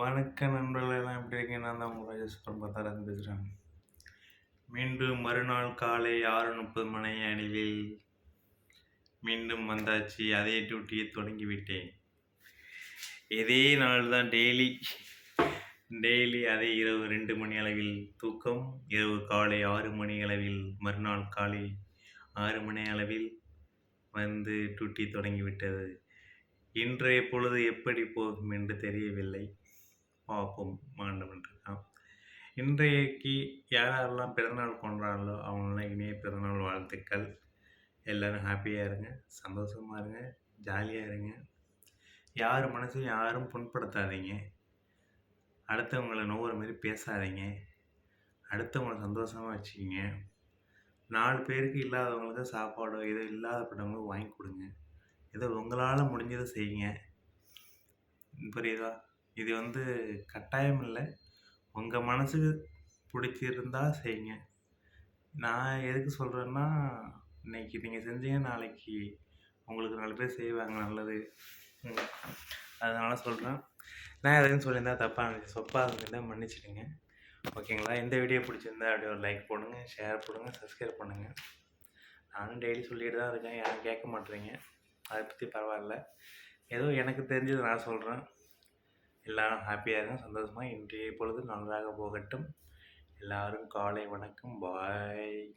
வணக்கம் நண்பர்கள் எல்லாம் எப்படி இருக்கீங்க நான் தான் உங்கள் ராஜேஸ்வரம் பார்த்தாலும் பேசுகிறேன் மீண்டும் மறுநாள் காலை ஆறு முப்பது மணி அணிவில் மீண்டும் வந்தாச்சு. அதே டியூட்டியை தொடங்கிவிட்டேன் இதே நாள் தான் டெய்லி டெய்லி அதே இரவு ரெண்டு மணி அளவில் தூக்கம் இரவு காலை ஆறு மணி அளவில் மறுநாள் காலை ஆறு மணி அளவில் வந்து டியூட்டி தொடங்கிவிட்டது இன்றைய பொழுது எப்படி போகும் என்று தெரியவில்லை. பார்ப்போம் ஆண்டவன் இன்றைக்கு யார் யாரெல்லாம் பிறந்தநாள் கொண்டாடலோ அவங்களாம் இனிய பிறந்தநாள் வாழ்த்துக்கள். எல்லோரும் ஹாப்பியாக இருங்க சந்தோஷமாக இருங்க ஜாலியாக இருங்க. யார் மனசையும் யாரும் புண்படுத்தாதீங்க. அடுத்தவங்களை நோவுற மாதிரி பேசாதீங்க. அடுத்தவங்களை சந்தோஷமாக வச்சுக்கிங்க. நாலு பேருக்கு இல்லாதவங்களுக்கு சாப்பாடோ ஏதோ இல்லாதப்பட்டவங்களுக்கு வாங்கி கொடுங்க. ஏதோ உங்களால் முடிஞ்சதை செய்யுங்க. புரியுதா? இது வந்து கட்டாயம் இல்லை உங்கள் மனசுக்கு பிடிச்சிருந்தா செய்யுங்க நான் எதுக்கு சொல்கிறேன்னா இன்னைக்கு நீங்கள் செஞ்சீங்க நாளைக்கு உங்களுக்கு நாலு பேர் செய்வாங்க நல்லது. ம். சொல்கிறேன் நான் எதுவும் சொல்லியிருந்தா தப்பாக இருந்துச்சு சொப்பாக இருந்திருந்தா மன்னிச்சிடுங்க. ஓகேங்களா? இந்த வீடியோ பிடிச்சிருந்தா அப்படியே ஒரு லைக் போடுங்க ஷேர் போடுங்க சப்ஸ்கிரைப் பண்ணுங்கள் நானும் டெய்லி சொல்லிட்டு தான் இருக்கேன். யாரும் கேட்க மாட்டேறீங்க. அதை பற்றி பரவாயில்ல. ஏதோ எனக்கு தெரிஞ்சது நான் சொல்கிறேன் எல்லாரும் ஹாப்பியாக இருக்கும் சந்தோஷமாக இன்றைய பொழுது நன்றாக போகட்டும். எல்லாரும் காலை வணக்கம். பாய்